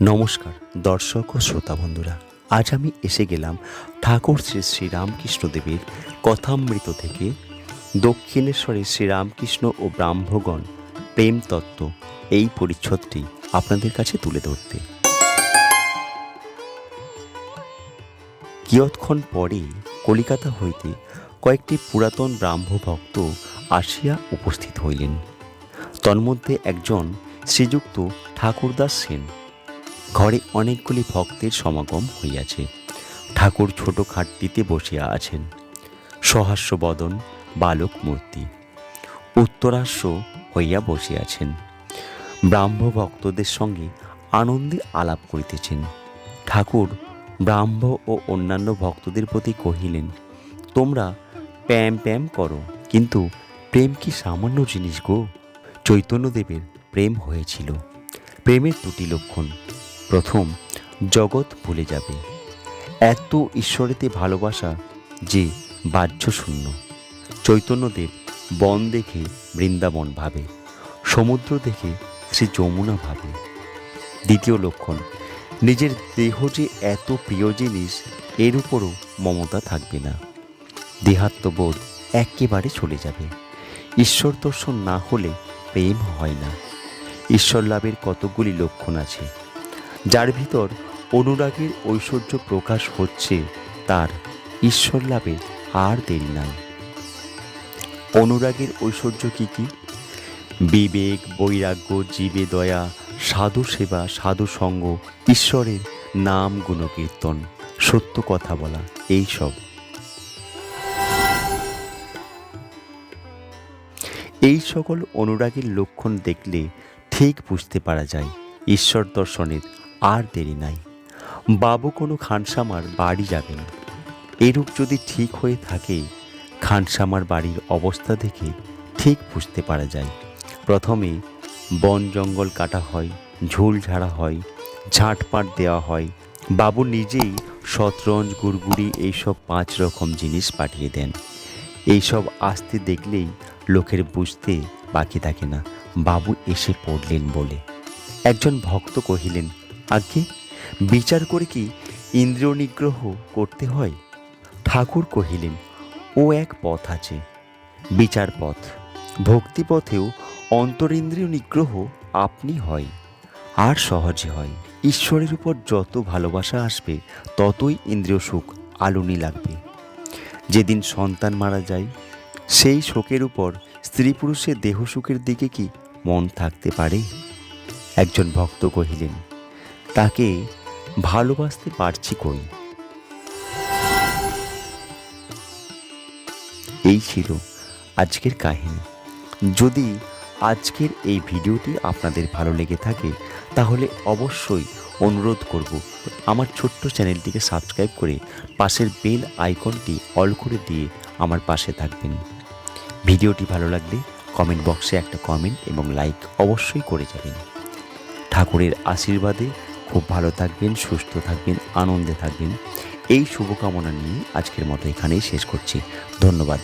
নমস্কার, দর্শক ও শ্রোতা বন্ধুরা। আজ আমি এসে গেলাম ঠাকুর শ্রী শ্রীরামকৃষ্ণদেবের কথামৃত থেকে দক্ষিণেশ্বরে শ্রীরামকৃষ্ণ ও ব্রাহ্মগণ প্রেম তত্ত্ব এই পরিচ্ছদটি আপনাদের কাছে তুলে ধরতে। কিয়ৎক্ষণ পরে কলিকাতা হইতে কয়েকটি পুরাতন ব্রাহ্ম ভক্ত আসিয়া উপস্থিত হইলেন। তন্মধ্যে একজন শ্রীযুক্ত ঠাকুরদাস সেন। ঘরে অনেকগুলি ভক্তের সমাগম হইয়াছে। ঠাকুর ছোট খাটটিতে বসিয়া আছেন। সহাস্য বদন, বালক মূর্তি। উত্তরাস্য হইয়া বসিয়াছেন। ব্রাহ্ম ভক্তদের সঙ্গে আনন্দে আলাপ করিতেছেন। ঠাকুর ব্রাহ্ম ও অন্যান্য ভক্তদের প্রতি কহিলেন, তোমরা প্যাম প্যাম করো, কিন্তু প্রেম কি সামান্য জিনিস গো? চৈতন্যদেবের প্রেম হয়েছিল। প্রেমের দুটি লক্ষণ। প্রথম জগৎ ভুলে যাবে। এত ঈশ্বরেতে ভালোবাসা যে বাহ্য শূন্য। চৈতন্যদেব বন দেখে বৃন্দাবন ভাবে, সমুদ্র দেখে শ্রী যমুনা ভাবে। দ্বিতীয় লক্ষণ, নিজের দেহ যে এত প্রিয় জিনিস, এর উপরও মমতা থাকবে না। দেহাত্মবোধ একেবারে চলে যাবে। ঈশ্বর দর্শন না হলে প্রেম হয় না। ঈশ্বর লাভের কতগুলি লক্ষণ আছে। যার ভিতর অনুরাগের ঐশ্বর্য প্রকাশ হচ্ছে, তার ঈশ্বর লাভে আর দেরি নাই। অনুরাগের ঐশ্বর্য কি কি? বিবেক, বৈরাগ্য, জীবে দয়া, সাধু সেবা, সাধু সঙ্গ, ঈশ্বরের নাম গুণকীর্তন, সত্য কথা বলা, এই সব। এই সকল অনুরাগের লক্ষণ দেখলে ঠিক বুঝতে পারা যায়, ঈশ্বর দর্শনের আর দেরি নাই। বাবু কোনো খানসামার বাড়ি যাবেন এরূপ যদি ঠিক হয়ে থাকে, খানসামার বাড়ির অবস্থা দেখে ঠিক বুঝতে পারা যায়। প্রথমে বন জঙ্গল কাটা হয়, ঝুল ঝাড়া হয়, ঝাঁটপাট দেওয়া হয়। বাবু নিজেই শতরঞ্জ, গুড়গুড়ি এইসব পাঁচ রকম জিনিস পাঠিয়ে দেন। এইসব আসতে দেখলেই লোকের বুঝতে বাকি থাকে না। বাবু এসে পড়লেন বলে। একজন ভক্ত কহিলেন আজ্ঞে, বিচার করে কি ইন্দ্রিয় নিগ্রহ করতে হয়? ঠাকুর কহিলেন, ও এক পথ আছে, বিচার পথ। ভক্তিপথেও অন্তরিন্দ্রিয় নিগ্রহ আপনি হয়, আর সহজে হয়। ঈশ্বরের উপর যত ভালোবাসা আসবে, ততই ইন্দ্রিয় সুখ আলুনি লাগবে। যেদিন সন্তান মারা যায়, সেই শোকের উপর স্ত্রী পুরুষের দেহ সুখের দিকে কি মন থাকতে পারে? একজন ভক্ত কহিলেন তাকে ভালোবাসতে পারছি কই? এই ছিল আজকের কাহিনী। যদি আজকের এই ভিডিওটি আপনাদের ভালো লেগে থাকে, তাহলে অবশ্যই অনুরোধ করব আমার ছোট্ট চ্যানেলটিকে সাবস্ক্রাইব করে পাশের বেল আইকনটি অল করে দিয়ে আমার পাশে থাকবেন। ভিডিওটি ভালো লাগলে কমেন্ট বক্সে একটা কমেন্ট এবং লাইক অবশ্যই করে যাবেন। ঠাকুরের আশীর্বাদে খুব ভালো থাকবেন, সুস্থ থাকবেন, আনন্দে থাকবেন। এই শুভকামনা নিয়ে আজকের মতো এখানেই শেষ করছি। ধন্যবাদ।